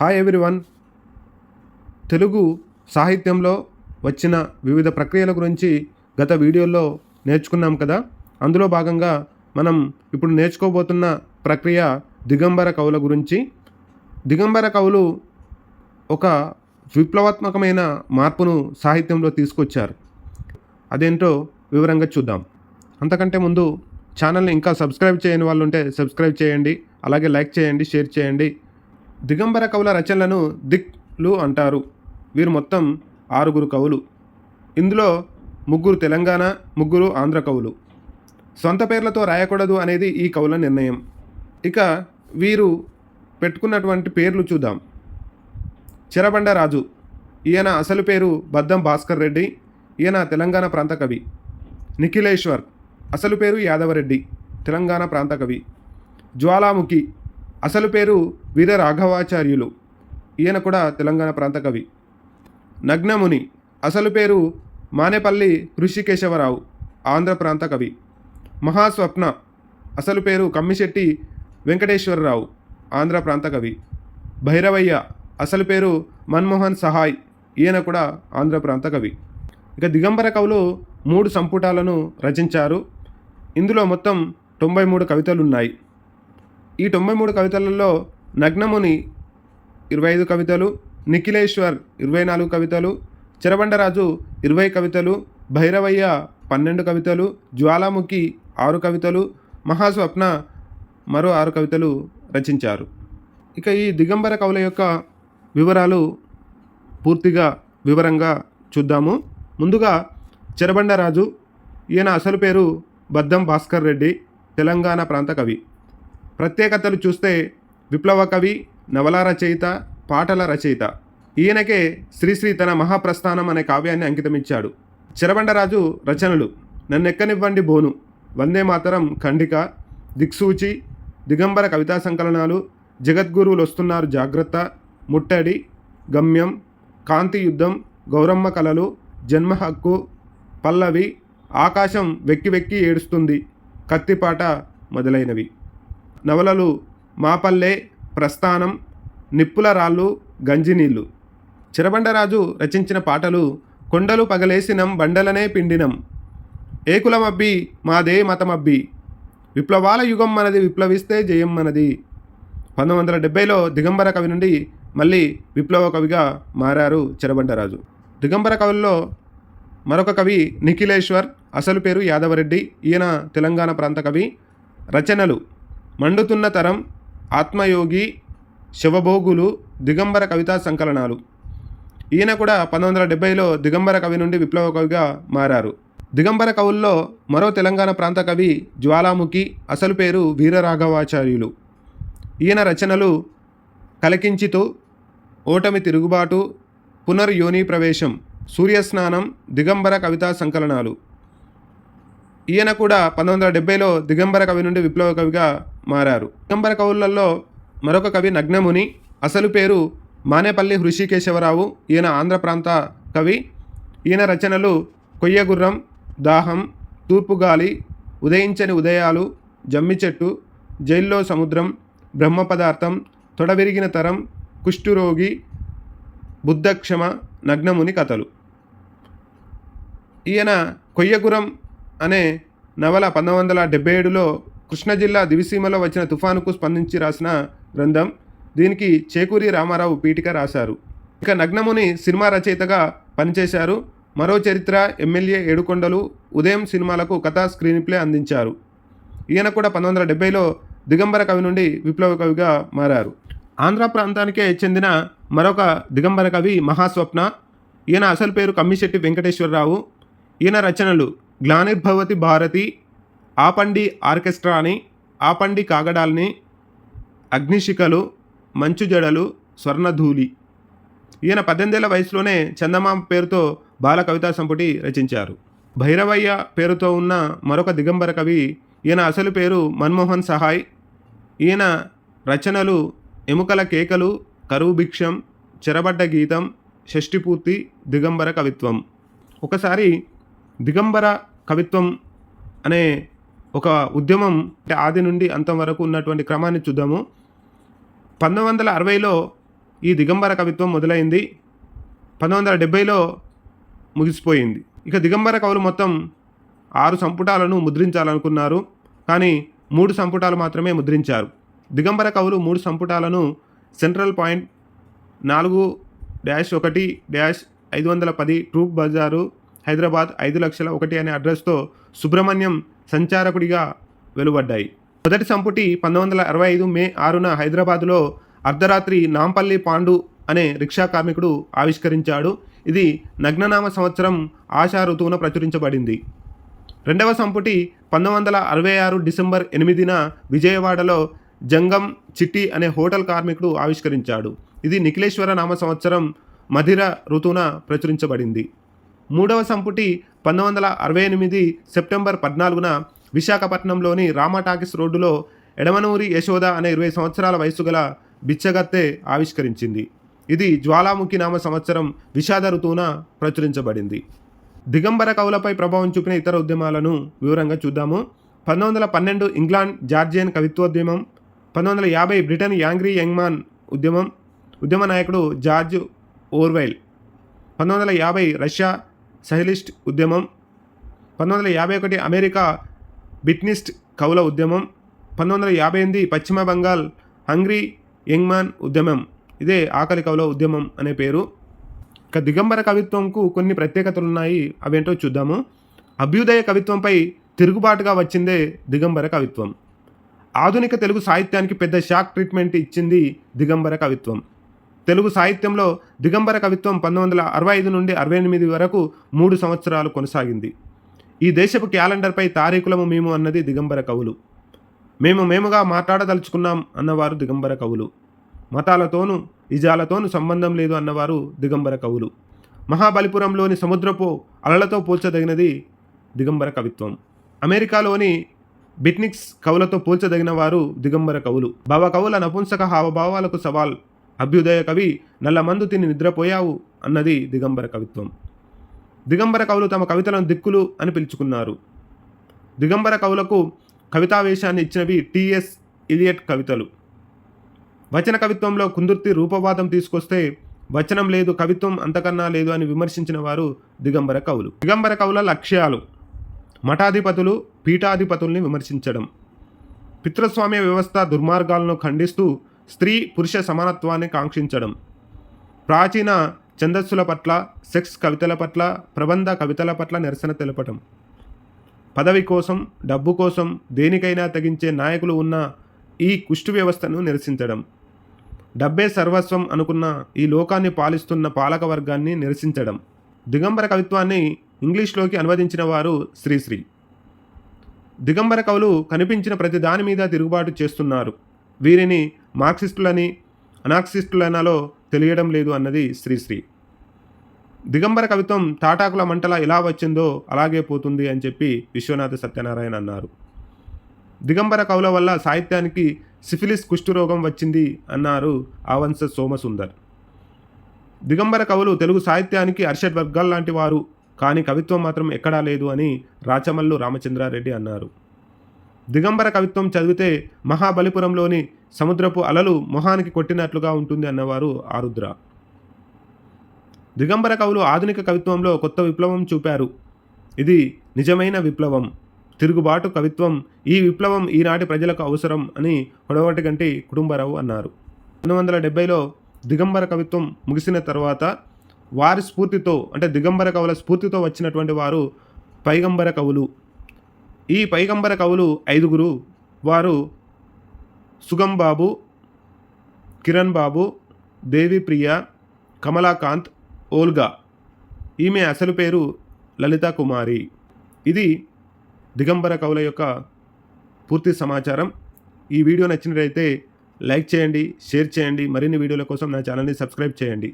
Hi everyone Telugu సాహిత్యంలో వచ్చిన వివిధ ప్రక్రియల గురించి గత వీడియోలో నేర్చుకున్నాం కదా. అందులో భాగంగా మనం ఇప్పుడు నేర్చుకోబోతున్న ప్రక్రియ దిగంబర కవుల గురించి. దిగంబర కవులు ఒక విప్లవాత్మకమైన మార్పును సాహిత్యంలో తీసుకొచ్చారు. అదేంటో వివరంగా చూద్దాం. అంతకంటే ముందు ఛానల్ని ఇంకా సబ్స్క్రైబ్ చేయని వాళ్ళు ఉంటే సబ్స్క్రైబ్ చేయండి. అలాగే లైక్ చేయండి షేర్ చేయండి. దిగంబర కవుల రచనలను దిక్లు అంటారు. వీరు మొత్తం ఆరుగురు కవులు. ఇందులో ముగ్గురు తెలంగాణ ముగ్గురు ఆంధ్ర కవులు. సొంత పేర్లతో రాయకూడదు అనేది ఈ కవుల నిర్ణయం. ఇక వీరు పెట్టుకున్నటువంటి పేర్లు చూద్దాం. చెరబండ రాజు. ఈయన అసలు పేరు బద్దం భాస్కర్ రెడ్డి. ఈయన తెలంగాణ ప్రాంత కవి. నిఖిలేశ్వర్. అసలు పేరు యాదవరెడ్డి. తెలంగాణ ప్రాంత కవి. జ్వాలాముఖి. అసలు పేరు వీర రాఘవాచార్యులు ఈయన కూడా తెలంగాణ ప్రాంత కవి. నగ్నముని. అసలు పేరు మానేపల్లి ఋషికేశవరావు ఆంధ్ర ప్రాంత కవి. మహాస్వప్న. అసలు పేరు కమ్మిశెట్టి వెంకటేశ్వరరావు ఆంధ్ర ప్రాంత కవి. భైరవయ్య. అసలు పేరు మన్మోహన్ సహాయ్. ఈయన కూడా ఆంధ్ర ప్రాంత కవి. ఇక దిగంబర కవులు మూడు సంపుటాలను రచించారు. ఇందులో మొత్తం తొంభై మూడు కవితలు ఉన్నాయి ఈ తొంభై మూడు కవితలలో నగ్నముని ఇరవై ఐదు కవితలు నిఖిలేశ్వర్ ఇరవై నాలుగు కవితలు చిరబండరాజు ఇరవై కవితలు భైరవయ్య పన్నెండు కవితలు జ్వాలాముఖి ఆరు కవితలు మహాస్వప్న మరో ఆరు కవితలు రచించారు. ఇక ఈ దిగంబర కవుల యొక్క వివరాలు పూర్తిగా వివరంగా చూద్దాము. ముందుగా చెరబండరాజు ఈయన అసలు పేరు బద్దం భాస్కర్ రెడ్డి తెలంగాణ ప్రాంత కవి. ప్రత్యేకతలు చూస్తే విప్లవ కవి నవల రచయిత పాటల రచయిత. ఈయనకే శ్రీశ్రీ తన మహాప్రస్థానం అనే కావ్యాన్ని అంకితమిచ్చాడు. చెరబండరాజు రచనలు. నన్నెక్కనివ్వండి బోను. వందే మాతరం ఖండిక. దిక్సూచి దిగంబర కవితా సంకలనాలు. జగద్గురువులు వస్తున్నారు జాగ్రత్త. ముట్టడి గమ్యం. కాంతి యుద్ధం గౌరమ్మ కళలు జన్మ హక్కు. పల్లవి. ఆకాశం వెక్కి వెక్కి ఏడుస్తుంది. కత్తిపాట మొదలైనవి. నవలలు మాపల్లె ప్రస్థానం నిప్పుల రాళ్ళు గంజినీళ్ళు చిరబండరాజు రచించిన పాటలు కొండలు పగలేసినం బండలనే పిండినం. ఏకులమబ్బి మాదే మతమబ్బి. విప్లవాల యుగం మనది విప్లవిస్తే జయం మనది. పంతొమ్మిది వందల డెబ్బైలో దిగంబర కవి నుండి మళ్ళీ విప్లవ కవిగా మారారు చిరబండరాజు. దిగంబర కవుల్లో మరొక కవి నిఖిలేశ్వర్ అసలు పేరు యాదవరెడ్డి ఈయన తెలంగాణ ప్రాంత కవి. రచనలు మండుతున్న తరం ఆత్మయోగి శివభోగులు దిగంబర కవితా సంకలనాలు. ఈయన కూడా పంతొమ్మిది వందల డెబ్బైలో దిగంబర కవి నుండి విప్లవ కవిగా మారారు. దిగంబర కవుల్లో మరో తెలంగాణ ప్రాంత కవి జ్వాలాముఖి అసలు పేరు వీరరాఘవాచార్యులు. ఈయన రచనలు కలకించితు ఓటమి తిరుగుబాటు పునర్యోని ప్రవేశం సూర్యస్నానం దిగంబర కవితా సంకలనాలు. ఈయన కూడా పంతొమ్మిది వందల డెబ్బైలో దిగంబర కవి నుండి విప్లవ కవిగా మారారు. దిగంబర కవులలో మరొక కవి నగ్నముని అసలు పేరు మానేపల్లి హృషికేశవరావు ఈయన ఆంధ్ర ప్రాంత కవి. ఈయన రచనలు కొయ్యగుర్రం దాహం తూర్పుగాలి ఉదయించని ఉదయాలు జమ్మి చెట్టు జైల్లో సముద్రం బ్రహ్మ పదార్థం తొడవిరిగిన తరం కుష్ఠురోగి బుద్ధక్షమ నగ్నముని కథలు. ఈయన కొయ్యగురం అనే నవల పంతొమ్మిది వందల డెబ్బై ఏడులో కృష్ణా జిల్లా దివిసీమలో వచ్చిన తుఫానుకు స్పందించి రాసిన గ్రంథం దీనికి చేకూరి రామారావు పీఠిక రాశారు. ఇక నగ్నముని సినిమా రచయితగా పనిచేశారు. మరో చరిత్ర ఎమ్మెల్యే ఏడుకొండలు ఉదయం సినిమాలకు కథా స్క్రీన్ ప్లే అందించారు. ఈయన కూడా పంతొమ్మిది వందల డెబ్బైలో దిగంబర కవి నుండి విప్లవ కవిగా మారారు. ఆంధ్ర ప్రాంతానికే చెందిన మరొక దిగంబర కవి మహాస్వప్న ఈయన అసలు పేరు కమ్మిశెట్టి వెంకటేశ్వరరావు. ఈయన రచనలు గ్లానిర్భవతి భారతి ఆపండి ఆర్కెస్ట్రాని ఆపండి కాగడాల్ని అగ్నిశిఖలు మంచు జడలు స్వర్ణధూళి. ఈయన పద్దెనిమిదేళ్ళ వయసులోనే చందమామ పేరుతో బాల కవితా సంపుటి రచించారు. భైరవయ్య పేరుతో ఉన్న మరొక దిగంబర కవి ఈయన అసలు పేరు మన్మోహన్ సహాయ్. ఈయన రచనలు ఎముకల కేకలు కరువు భిక్షం చెరబడ్డ గీతం షష్టిపూర్తి దిగంబర కవిత్వం. ఒకసారి దిగంబర కవిత్వం అనే ఒక ఉద్యమం అంటే ఆది నుండి అంతం వరకు ఉన్నటువంటి క్రమాన్ని చూద్దాము. పంతొమ్మిది వందల అరవైలో ఈ దిగంబర కవిత్వం మొదలైంది. పంతొమ్మిది వందల డెబ్బైలో ముగిసిపోయింది. ఇక దిగంబర కవులు మొత్తం ఆరు సంపుటాలను ముద్రించాలనుకున్నారు. కానీ మూడు సంపుటాలు మాత్రమే ముద్రించారు. దిగంబర కవులు మూడు సంపుటాలను సెంట్రల్ పాయింట్ నాలుగు డ్యాష్ ఒకటి డ్యాష్ ఐదు వందల పది ట్రూప్ బజారు హైదరాబాద్ ఐదు లక్షల ఒకటి అనే అడ్రస్తో సుబ్రహ్మణ్యం సంచారకుడిగా వెలువడ్డాయి. మొదటి సంపుటి పంతొమ్మిది వందల అరవై ఐదు మే ఆరున హైదరాబాదులో అర్ధరాత్రి నాంపల్లి పాండు అనే రిక్షా కార్మికుడు ఆవిష్కరించాడు. ఇది నగ్ననామ సంవత్సరం ఆశా ఋతువున ప్రచురించబడింది. రెండవ సంపుటి పంతొమ్మిది వందల అరవై ఆరు డిసెంబర్ ఎనిమిదిన విజయవాడలో జంగం చిట్టి అనే హోటల్ కార్మికుడు ఆవిష్కరించాడు. ఇది నిఖిలేశ్వర నామ సంవత్సరం మధిర ఋతువున ప్రచురించబడింది. మూడవ సంపుటి పంతొమ్మిది వందల అరవై ఎనిమిది సెప్టెంబర్ పద్నాలుగున విశాఖపట్నంలోని రామటాకిస్ రోడ్డులో ఎడమనూరి యశోద అనే ఇరవై సంవత్సరాల వయసు గల బిచ్చగత్తె ఆవిష్కరించింది. ఇది జ్వాలాముఖి నామ సంవత్సరం విషాద ఋతువున ప్రచురించబడింది. దిగంబర కవులపై ప్రభావం చూపిన ఇతర ఉద్యమాలను వివరంగా చూద్దాము. పంతొమ్మిది వందల పన్నెండు ఇంగ్లాండ్ జార్జియన్ కవిత్వోద్యమం పంతొమ్మిది వందల యాభై బ్రిటన్ యాంగ్రీ యంగ్మాన్ ఉద్యమం ఉద్యమ నాయకుడు జార్జ్ ఓర్వెల్ పంతొమ్మిది వందల యాభై రష్యా సహలిస్ట్ ఉద్యమం పంతొమ్మిది వందల యాభై ఒకటి అమెరికా బిట్నిస్ట్ కవుల ఉద్యమం పంతొమ్మిది వందల యాభై ఎనిమిది పశ్చిమ బంగాల్ హంగ్రీ యంగ్మాన్ ఉద్యమం. ఇదే ఆకలి కవుల ఉద్యమం అనే పేరు. ఇక దిగంబర కవిత్వంకు కొన్ని ప్రత్యేకతలు ఉన్నాయి అవేంటో చూద్దాము. అభ్యుదయ కవిత్వంపై తిరుగుబాటుగా వచ్చిందే దిగంబర కవిత్వం. ఆధునిక తెలుగు సాహిత్యానికి పెద్ద షాక్ ట్రీట్మెంట్ ఇచ్చింది దిగంబర కవిత్వం. తెలుగు సాహిత్యంలో దిగంబర కవిత్వం పంతొమ్మిది వందల అరవై ఐదు నుండి అరవై ఎనిమిది వరకు మూడు సంవత్సరాలు కొనసాగింది. ఈ దేశపు క్యాలెండర్పై తారీఖులము మేము అన్నది దిగంబర కవులు. మేము మేముగా మాట్లాడదలుచుకున్నాం అన్నవారు దిగంబర కవులు. మతాలతోనూ ఇజాలతోనూ సంబంధం లేదు అన్నవారు దిగంబర కవులు. మహాబలిపురంలోని సముద్రపు అలలతో పోల్చదగినది దిగంబర కవిత్వం. అమెరికాలోని బిట్నిక్స్ కవులతో పోల్చదగిన వారు దిగంబర కవులు. భవ కవుల నపుంసక హావభావాలకు సవాల్ అభ్యుదయ కవి నల్ల మందు తిని నిద్రపోయావు అన్నది దిగంబర కవిత్వం. దిగంబర కవులు తమ కవితలను దిక్కులు అని పిలుచుకున్నారు. దిగంబర కవులకు కవితావేశాన్ని ఇచ్చినవి టిఎస్ ఇలియట్ కవితలు. వచన కవిత్వంలో కుందుర్తి రూపవాదం తీసుకొస్తే వచనం లేదు కవిత్వం అంతకన్నా లేదు అని విమర్శించిన వారు దిగంబర కవులు. దిగంబర కవుల లక్ష్యాలు. మఠాధిపతులు పీఠాధిపతుల్ని విమర్శించడం. పితృస్వామ్య వ్యవస్థ దుర్మార్గాలను ఖండిస్తూ స్త్రీ పురుష సమానత్వాన్ని కాంక్షించడం. ప్రాచీన ఛందస్సుల పట్ల సెక్స్ కవితల పట్ల ప్రబంధ కవితల పట్ల నిరసన తెలపటం. పదవి కోసం డబ్బు కోసం దేనికైనా తగించే నాయకులు ఉన్న ఈ కుష్టు వ్యవస్థను నిరసించడం. డబ్బే సర్వస్వం అనుకున్న ఈ లోకాన్ని పాలిస్తున్న పాలక వర్గాన్ని నిరసించడం. దిగంబర కవిత్వాన్ని ఇంగ్లీష్లోకి అనువదించిన వారు శ్రీశ్రీ. దిగంబర కవులు కనిపించిన ప్రతి దాని మీద తిరుగుబాటు చేస్తున్నారు. వీరిని మార్క్సిస్టులని అనాక్సిస్టులనలో తెలియడం లేదు అన్నది శ్రీశ్రీ దిగంబర కవిత్వం తాటాకుల మంటల ఎలా వచ్చిందో అలాగే పోతుంది అని చెప్పి విశ్వనాథ సత్యనారాయణ అన్నారు. దిగంబర కవుల వల్ల సాహిత్యానికి సిఫిలిస్ కుష్ఠరోగం వచ్చింది అన్నారు ఆవంశ సోమసుందర్. దిగంబర కవులు తెలుగు సాహిత్యానికి అర్షడ్ వర్గాల్ లాంటి వారు కానీ కవిత్వం మాత్రం ఎక్కడా లేదు అని రాచమల్లు రామచంద్రారెడ్డి అన్నారు. దిగంబర కవిత్వం చదివితే మహాబలిపురంలోని సముద్రపు అలలు మొహానికి కొట్టినట్లుగా ఉంటుంది అన్నవారు ఆరుద్ర దిగంబర కవులు ఆధునిక కవిత్వంలో కొత్త విప్లవం చూపారు. ఇది నిజమైన విప్లవం. తిరుగుబాటు కవిత్వం ఈ విప్లవం ఈనాటి ప్రజలకు అవసరం అని పొడవటి గంటి కుటుంబరావు అన్నారు. పంతొమ్మిది వందల డెబ్బైలో దిగంబర కవిత్వం ముగిసిన తర్వాత వారి స్ఫూర్తితో అంటే దిగంబర కవుల స్ఫూర్తితో వచ్చినటువంటి వారు పైగంబర కవులు. ఈ పైగంబర కవులు ఐదుగురు. వారు సుగం బాబు కిరణ్ బాబు దేవిప్రియ కమలాకాంత్ ఓల్గా. ఈమె అసలు పేరు లలిత కుమారి ఇది దిగంబర కవుల యొక్క పూర్తి సమాచారం. ఈ వీడియో నచ్చినట్లయితే లైక్ చేయండి షేర్ చేయండి. మరిన్ని వీడియోల కోసం నా ఛానల్ని సబ్స్క్రైబ్ చేయండి.